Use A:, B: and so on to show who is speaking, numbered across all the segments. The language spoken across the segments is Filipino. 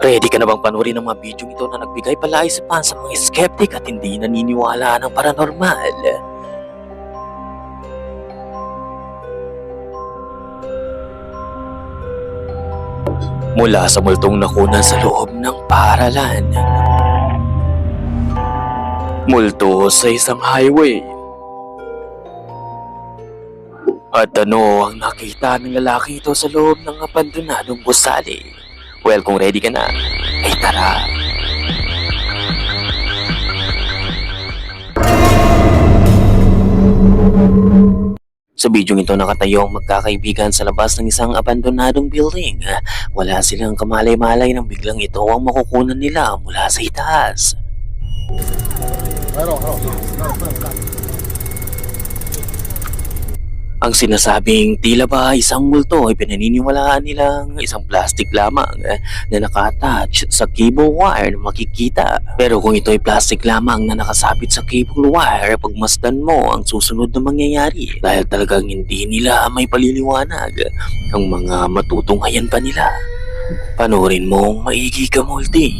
A: Ready ka na bang panurin ang mga video ito na nagbigay palaisipan sa mga skeptic at hindi naniniwala ng paranormal? Mula sa multong nakunan sa loob ng paaralan. Multo sa isang highway. At ano ang nakita ng lalaki ito sa loob ng abandonadong gusali? Well, kung ready ka na, ay tara. Sa bidyong ito nakatayo ang magkakaibigan sa labas ng isang abandonadong building. Wala silang kamalay-malay nang biglang ito ang makukunan nila mula sa itaas. Ang sinasabing tila ba isang multo ay pinaniniwalaan nilang isang plastic lamang eh, na naka-attach sa cable wire na makikita. Pero kung ito ay plastic lamang na nakasabit sa cable wire, pagmasdan mo ang susunod na mangyayari dahil talagang hindi nila may paliliwanag ang mga matutunghayan pa nila. Panoorin mong maigi ka multi.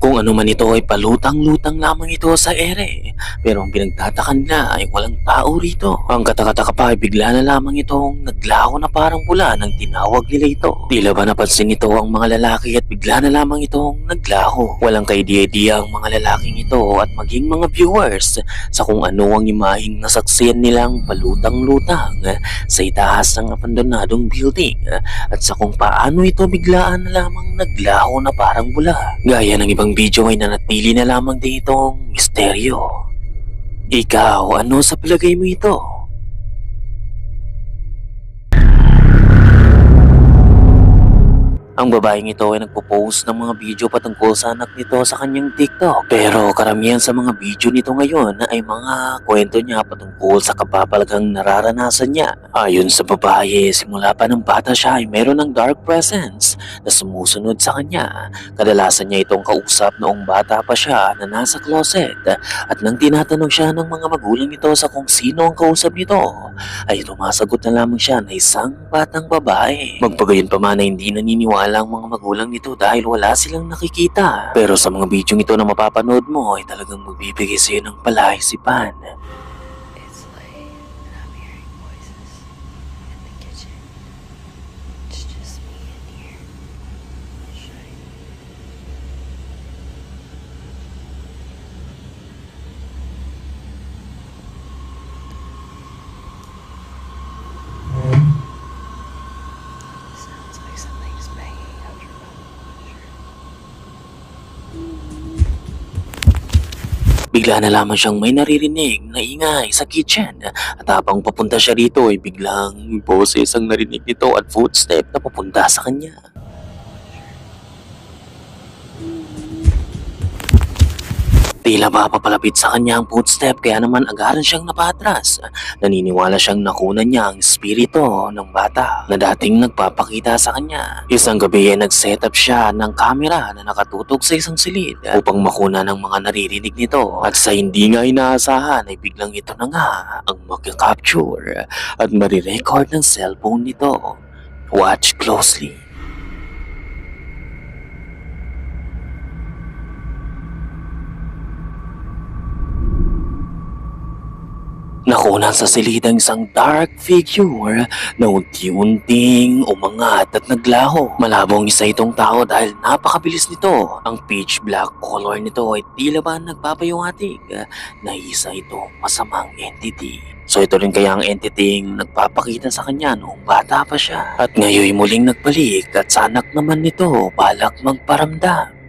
A: Kung ano man ito ay palutang-lutang lamang ito sa ere. Pero ang pinagtatakan nila ay walang tao rito. Ang katakataka pa ay bigla na lamang itong naglaho na parang pula nang tinawag nila ito. Tila ba napansin nito ang mga lalaki at bigla na lamang itong naglaho. Walang kaidea-idea ang mga lalaking ito at maging mga viewers sa kung ano ang imahing nasaksiyan nilang palutang-lutang sa itaas ng abandonadong building at sa kung paano ito biglaan na lamang naglaho na parang bula. Gaya ng ibang video ay nanatili na lamang din itong misteryo. Ikaw, ano sa palagay mo ito? Ang babaeng ito ay nagpo-post ng mga video patungkol sa anak nito sa kanyang TikTok. Pero karamihan sa mga video nito ngayon ay mga kwento niya patungkol sa kapapalagang nararanasan niya. Ayon sa babae, simula pa ng bata siya ay meron ng dark presence na sumusunod sa kanya. Kadalasan niya itong kausap noong bata pa siya na nasa closet at nang tinatanong siya ng mga magulang nito sa kung sino ang kausap nito, ay tumasagot na lamang siya na isang batang babae. Magpagayon pa man na hindi naniniwala ang mga magulang nito dahil wala silang nakikita. Pero sa mga video ito na mapapanood mo ay talagang magbibigay sa iyo ng palaisipan.
B: It's late and I'm hearing voices in the kitchen. It's just me in here. Should I? Sounds like something's banging out your
A: Bigla na lamang siyang may naririnig na ingay sa kitchen at habang papunta siya rito ay biglang boses ang narinig nito at footstep na papunta sa kanya. Tila ba papalapit sa kanya ang footstep kaya naman agaran siyang napatras. Naniniwala siyang nakunan niya ang espiritu ng bata na dating nagpapakita sa kanya. Isang gabi ay nag-set up siya ng camera na nakatutok sa isang silid upang makuna ng mga naririnig nito. At sa hindi nga inaasahan ay biglang ito na nga ang magka-capture at marirecord ng cellphone nito. Watch closely. Nakunan sa silidang isang dark figure na unti-unting umangat at naglaho. Malabong isa itong tao dahil napakabilis nito. Ang pitch black color nito ay tila ba nagpapayawatig na isa itong masamang entity. So ito rin kaya ang entity ang nagpapakita sa kanya noong bata pa siya. At ngayon muling nagbalik at sa anak naman nito balak magparamdam.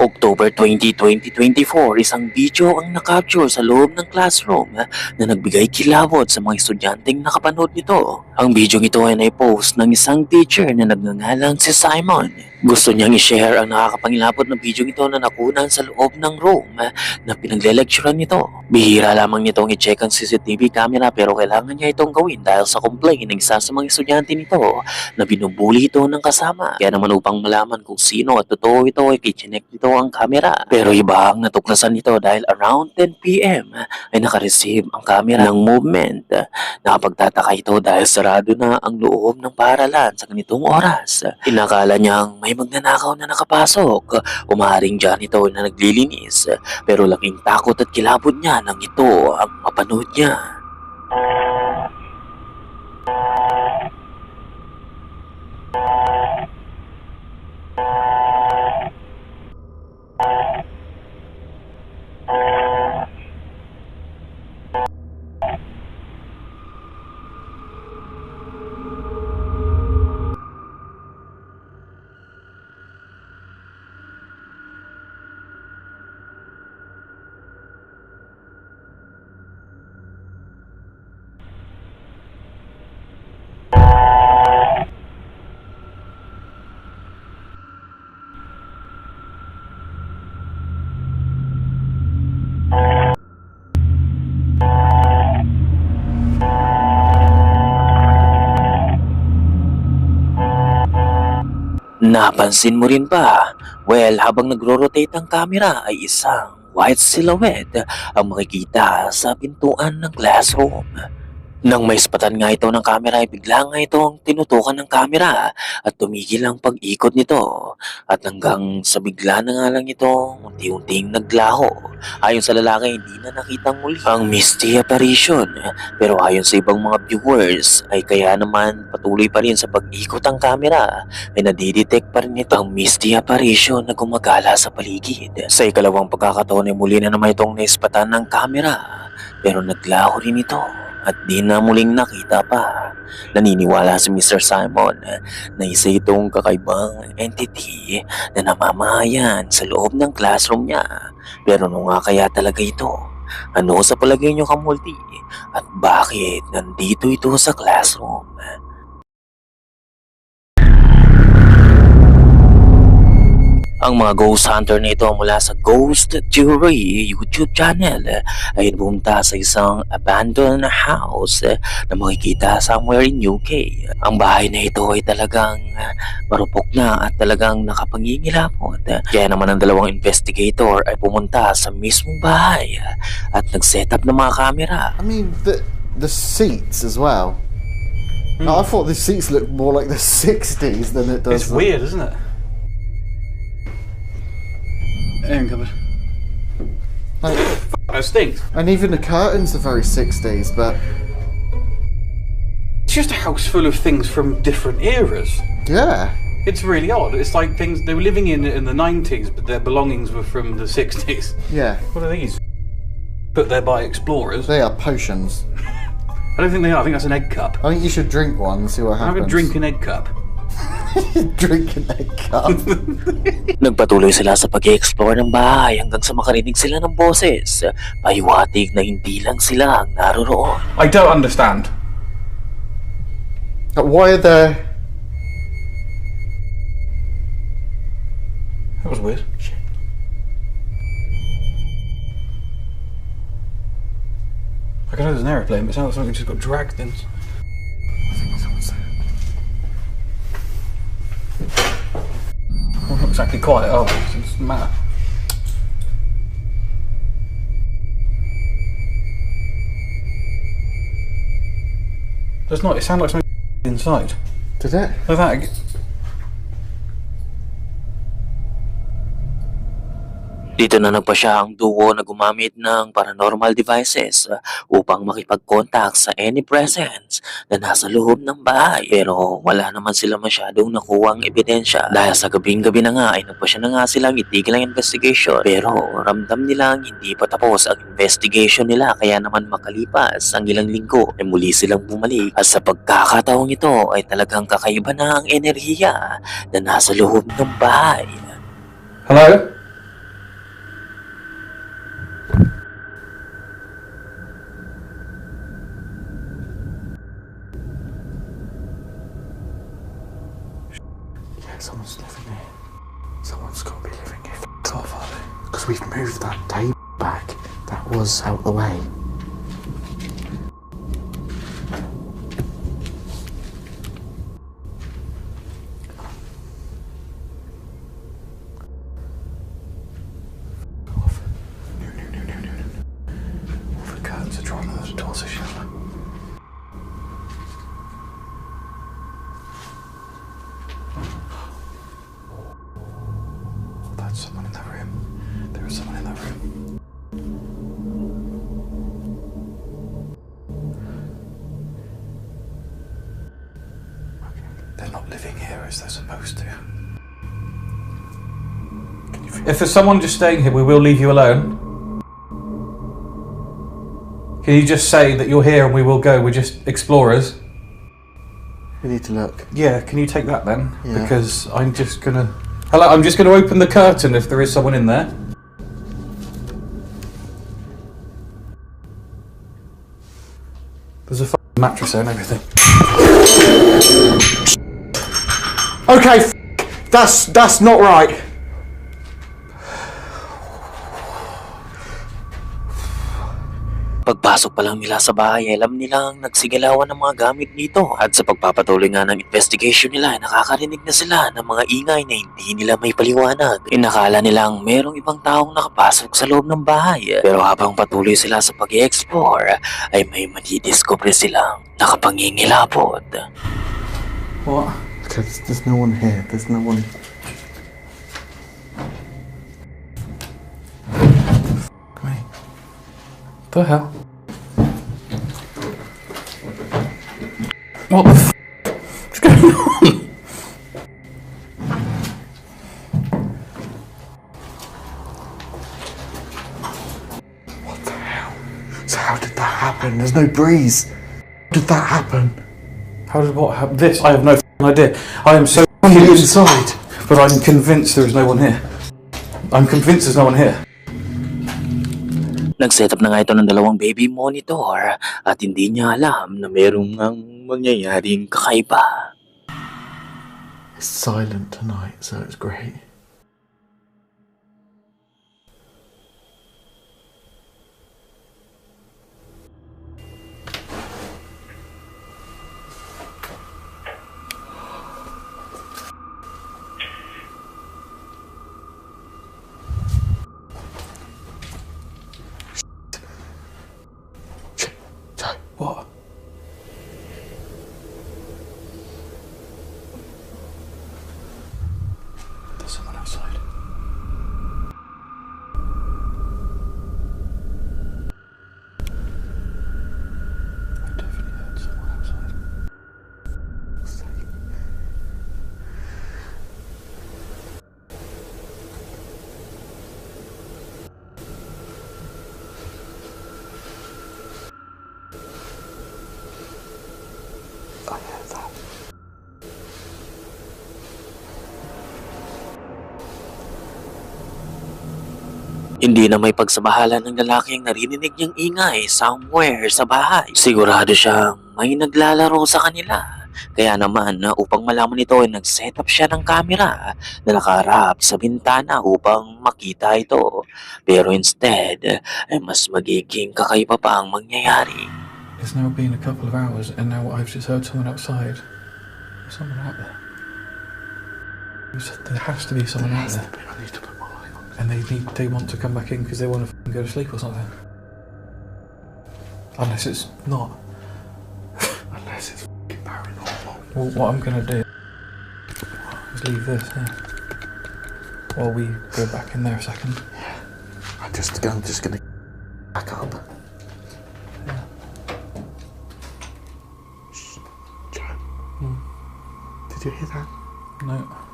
A: October 20, 2024, isang video ang nakapture sa loob ng classroom ah, na nagbigay kilabot sa mga estudyanteng nakapanood nito. Ang video ito ay naipost ng isang teacher na nagngangalang si Simon. Gusto niyang i-share ang nakakapangilapot na video ito na nakunan sa loob ng room ah, na pinagle-lecturean nito. Bihira lamang nitong i-check ang CCTV camera pero kailangan niya itong gawin dahil sa complaint ng isa sa mga estudyante nito na binubuli ito ng kasama. Kaya naman upang malaman kung sino at totoo ito ay kichinek nito ang camera. Pero iba ang natuklasan nito dahil around 10pm ay nakareceive ang camera ng movement. Nakapagtataka ito dahil sarado na ang loob ng paralan sa ganitong oras. Inakala niyang may magnanakaw na nakapasok. Umaring janitor na naglilinis. Pero laking takot at kilabot niya nang ito ang mapanood niya. Napansin mo rin ba? Well, habang nagro-rotate ang camera ay isang white silhouette ang makikita sa pintuan ng classroom. Nang may spatan nga ito ng camera ay bigla nga itong tinutukan ng camera at tumigil ang pag-ikot nito. At hanggang sa bigla na nga lang ito unti-unting naglaho. Ayon sa lalaki hindi na nakitang muli ang misty apparition. Pero ayon sa ibang mga viewers ay kaya naman patuloy pa rin sa pag-ikot ang camera ay nadidetect pa rin ito ang misty apparition na gumagala sa paligid. Sa ikalawang pagkakataon ay muli na naman itong naispatan ng camera pero naglaho rin ito at di na muling nakita pa. Naniniwala si Mr. Simon na isa itong kakaibang entity na namamahayan sa loob ng classroom niya. Pero ano nga kaya talaga ito? Ano sa palagay niyo kamulti? At bakit nandito ito sa classroom? Ang mga ghost hunter na ito mula sa Ghost Theory YouTube channel ay pumunta sa isang abandoned house na makikita somewhere in UK. Ang bahay na ito ay talagang marupok na at talagang nakapangingilapot. Kaya naman ang dalawang investigator ay pumunta sa mismong bahay at nag-set up ng mga camera.
C: I mean, the the seats as well. I thought the seats looked more like the 60s than it does.
D: It's
C: the-
D: weird, isn't it? Aaron cupboard.
C: Like,
D: It stinks.
C: and even the curtains are very 60s, but
D: It's just a house full of things from different eras.
C: yeah.
D: It's really odd. It's like things they were living in in the 90s, but their belongings were from the 60s.
C: Yeah,
D: What are these? Put there by explorers.
C: they are potions.
D: I don't think they are. I think that's an egg cup.
C: I think you should drink one and see what happens.
D: Have
C: happens.
D: a drink an egg cup.
C: Drink an egg cup.
A: Nagpatuloy sila sa pag-explore ng bahay hanggang sa makarinig sila ng boses. Pahiwatig na hindi lang sila ang naroroon.
D: I don't understand.
C: But Why are there?
D: That was weird. I can know there's an aeroplane, but it sounds like something just got dragged in. Exactly quiet, we? Oh, it doesn't matter. There's not. It sounded like something inside.
C: Did it?
D: Like that.
A: Dito na nagpasya ang duo na gumamit ng paranormal devices uh, upang makipag-contact sa any presence na nasa loob ng bahay. Pero wala naman sila masyadong nakuwang ebidensya dahil sa gabing-gabi na nga ay nagpasya na nga silang itigil ang investigation. Pero ramdam nilang hindi pa tapos ang investigation nila kaya naman makalipas ang ilang linggo ay muli silang bumalik at sa pagkakataong ito ay talagang kakaiba na ang enerhiya na nasa loob ng bahay.
D: Hello.
C: We've moved that table back. That was out
D: of the way. As they're supposed to. Can you feel
E: If there's someone just staying here, we will leave you alone. Can you just say that you're here and we will go? We're just explorers.
C: We need to look.
E: Yeah, can you take that then?
C: Yeah.
E: Because I'm just gonna. Hello, I'm just gonna open the curtain if there is someone in there. There's a fucking mattress there and everything.
C: Okay, f- that's that's not right.
A: Pagpasok pa lang nila sa bahay, alam nilang nagsigalawan ng mga gamit dito. At sa pagpapatuloy nga ng investigation nila, nakakarinig na sila ng mga ingay na hindi nila may paliwanag. Inakala nilang merong ibang taong nakapasok sa loob ng bahay. Pero habang patuloy sila sa pag explore ay may madidiscover silang nakapangingilabot.
E: What?
C: Okay, there's, no one here. There's no one.
E: me. The hell? What the f? What's going on?
C: What the hell? So how did that happen? There's no breeze. How did that happen?
E: How did what happen? This? I have no f***ing idea. I am so
C: On the inside.
E: but I'm convinced there is no one here. I'm convinced there's no one here.
A: Nag-set up na nga ito ng dalawang baby monitor at hindi niya alam na merong ang mangyayaring kakaiba.
C: It's silent tonight, so it's great.
A: Hindi na may pagsabahala ng lalaking narinig niyang ingay somewhere sa bahay. Sigurado siyang may naglalaro sa kanila. Kaya naman na upang malaman ito ay nag-set up siya ng camera na nakaharap sa bintana upang makita ito. Pero instead ay mas magiging kakaiba pa ang mangyayari.
E: It's now been a couple of hours, and now I've just heard someone outside. There's someone out there. There has to be someone out there, and they need they want to come back in because they want to go to sleep or something. Unless it's not.
C: Unless it's paranormal.
E: Well, what I'm gonna do is leave this here while we go back in there a second. Yeah.
C: I'm just, I'm just gonna back up. Shh. Joe. Hmm. Did you hear that?
E: No.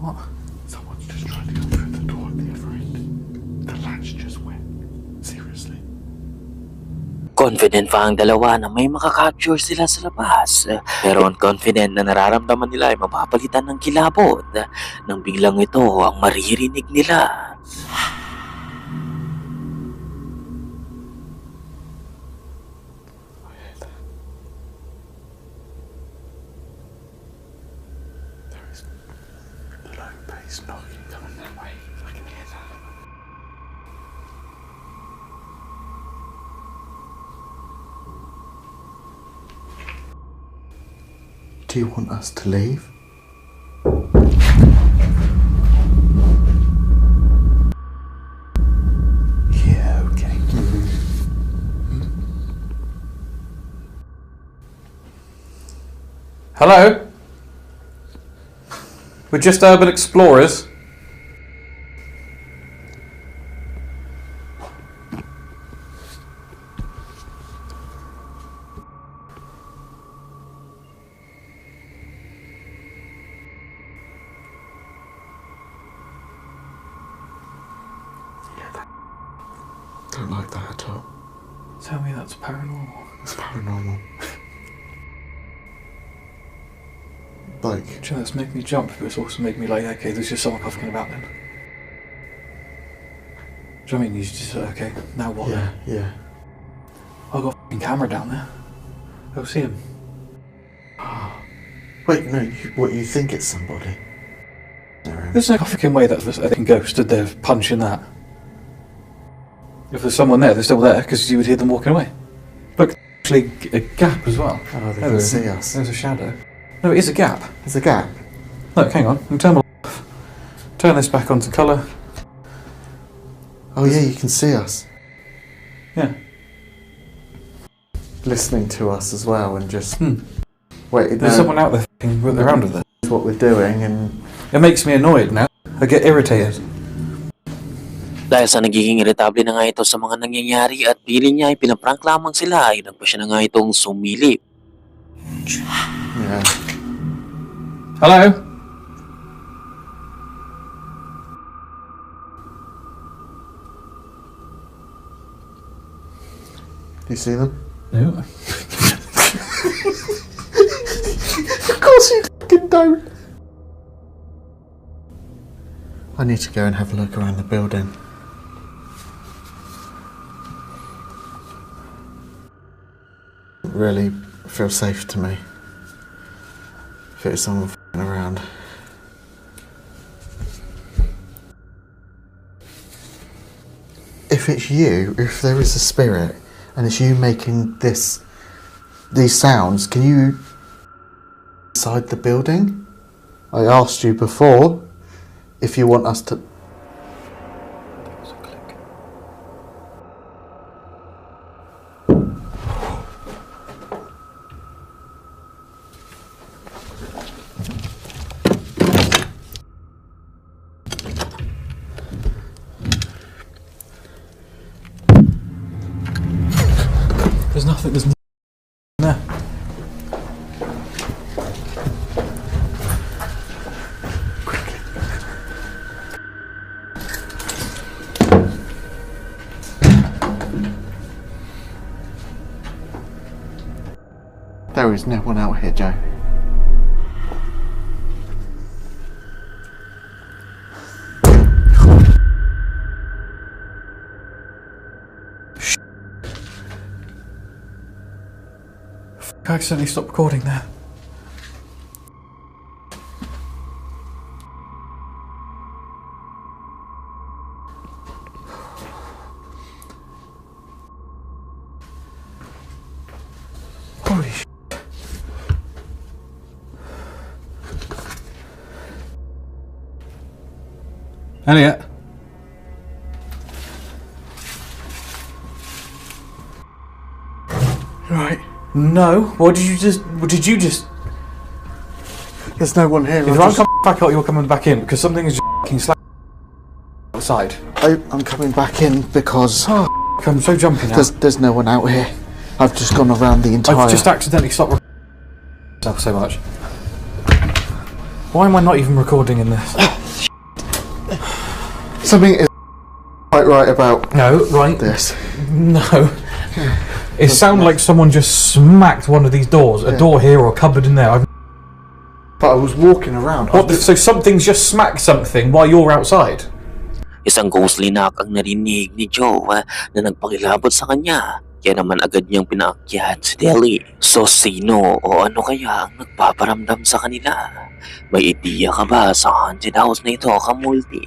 E: What?
C: Someone's just tried to come through the door at the other end. The latch just went. Seriously.
A: Confident pa ang dalawa na may makakapture sila sa labas. Pero ang confident na nararamdaman nila ay mapapalitan ng kilabot nang biglang ito ang maririnig nila.
C: Do you want us to leave? Yeah, okay.
E: Hello? We're just urban explorers. Tell me that's paranormal.
C: It's paranormal. like,
E: Do you know, that's making me jump, but it's also making me like, okay, there's just someone coughing about then. Do you know what I mean? You just, okay, now what
C: yeah,
E: then?
C: yeah.
E: I've got a fucking camera down there. Go see him.
C: Wait, no, you, what, you think it's somebody?
E: There's no fucking way that a fucking ghost stood there punching that. If there's someone there, they're still there because you would hear them walking away. Look, actually a gap as well.
C: Oh, they can
E: is.
C: see us.
E: There's a shadow. No, it is a gap.
C: There's a gap.
E: Look, hang on. Turn my off. Turn this back onto colour.
C: Oh, yeah, you can see us.
E: Yeah.
C: Listening to us as well and just.
E: Hmm.
C: Wait,
E: There's someone out there fucking with around with it.
C: what we're doing and.
E: It makes me annoyed now. I get irritated.
A: Dahil sa nagiging irritable na nga ito sa mga nangyayari at piling niya ay pinaprank lamang sila ay nagpa siya na nga itong sumilip.
C: Yeah.
E: Hello?
C: Do you see them?
E: No.
C: Of course you fucking don't! I need to go and have a look around the building. Really feel safe to me. If it's someone fing around. If it's you, if there is a spirit, and it's you making this, these sounds, can you inside the building? I asked you before if you want us to.
E: There's nothing. There's nothing there.
C: There is no one out here, Joe.
E: Accidentally stopped recording there. Holy! Elliot. No. What did you just? What did you just?
C: There's no one here.
E: Either
C: I'm,
E: I'm
C: just-
E: coming back out, you're coming back in because something is fucking slack outside.
C: I, I'm coming back in because oh,
E: I'm so jumpy now.
C: there's, there's no one out here. I've just gone around the entire.
E: I've just accidentally stopped recording myself so much. Why am I not even recording in this?
C: Something is quite right about
E: No, right?
C: this.
E: No. It sounded like someone just smacked one of these doors, a
C: Yeah.
E: door here or a cupboard in there. I've,
C: But I was walking around. I
E: what
C: was
E: so something's just smacked something while you're outside.
A: Isang ghostly knock ang narinig ni Joe ah, na nagpakilabot sa kanya Kaya naman agad niyang pinaakyat si Deli. So sino o ano kaya ang nagpaparamdam sa kanila? May ideya ka ba sa haunted house na ito, Kamulti?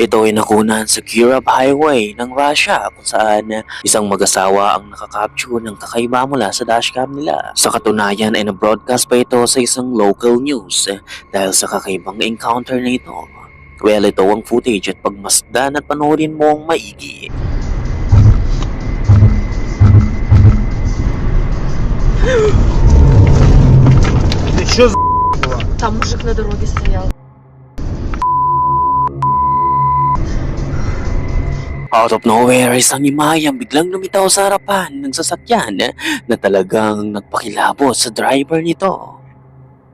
A: Ito ay nakunan sa Kirab Highway ng Russia kung saan isang mag-asawa ang nakakapture ng kakaiba mula sa dashcam nila. Sa katunayan ay na-broadcast pa ito sa isang local news dahil sa kakaibang encounter na ito. Well, ito ang footage at pagmasdan at panoorin mo ang maigi.
B: Там мужик на дороге стоял.
A: Out of nowhere, isang imayang biglang lumitaw sa harapan ng sasakyan na talagang nagpakilabot sa driver nito.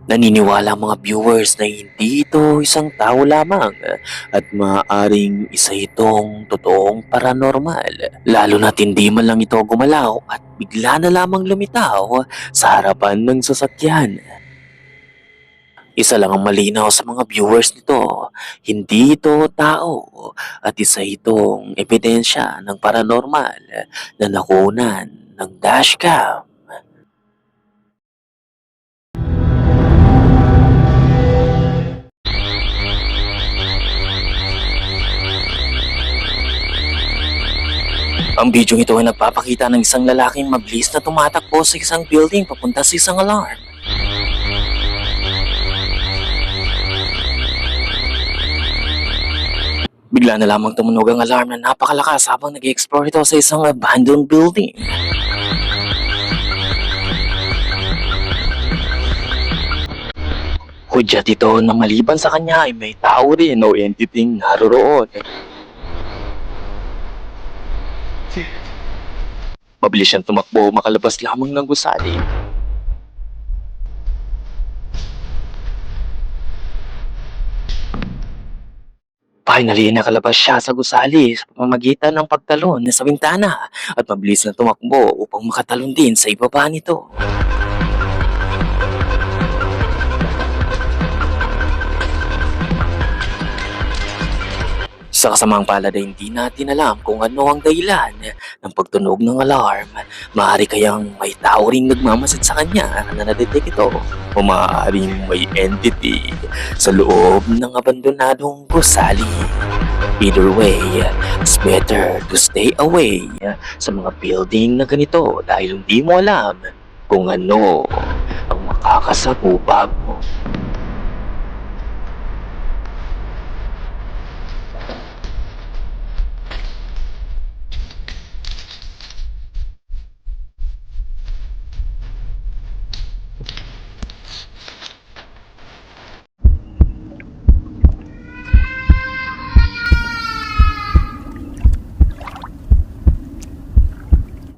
A: Naniniwala mga viewers na hindi ito isang tao lamang at maaaring isa itong totoong paranormal. Lalo na't hindi man lang ito gumalaw at bigla na lamang lumitaw sa harapan ng sasakyan. Isa lang ang malinaw sa mga viewers nito, hindi ito tao at isa itong ebidensya ng paranormal na nakunan ng dashcam. Ang video ito ay nagpapakita ng isang lalaking mabilis na tumatakbo sa isang building papunta sa isang alarm. Bigla na lamang tumunog ang alarm na napakalakas habang nag-explore ito sa isang abandoned building. Hudyat ito na maliban sa kanya ay may tao rin o entitying naroroon. Mabilis siyang tumakbo makalabas lamang ng gusali. Finally, nakalabas siya sa gusali sa pamamagitan ng pagtalon sa bintana at mabilis na tumakbo upang makatalon din sa ibaba nito. Sa kasamang palad ay hindi natin alam kung ano ang dahilan ng pagtunog ng alarm. Maaari kayang may tao ring nagmamasid sa kanya na nadetect ito o maaaring may entity sa loob ng abandonadong gusali. Either way, it's better to stay away sa mga building na ganito dahil hindi mo alam kung ano ang makakasabubag mo.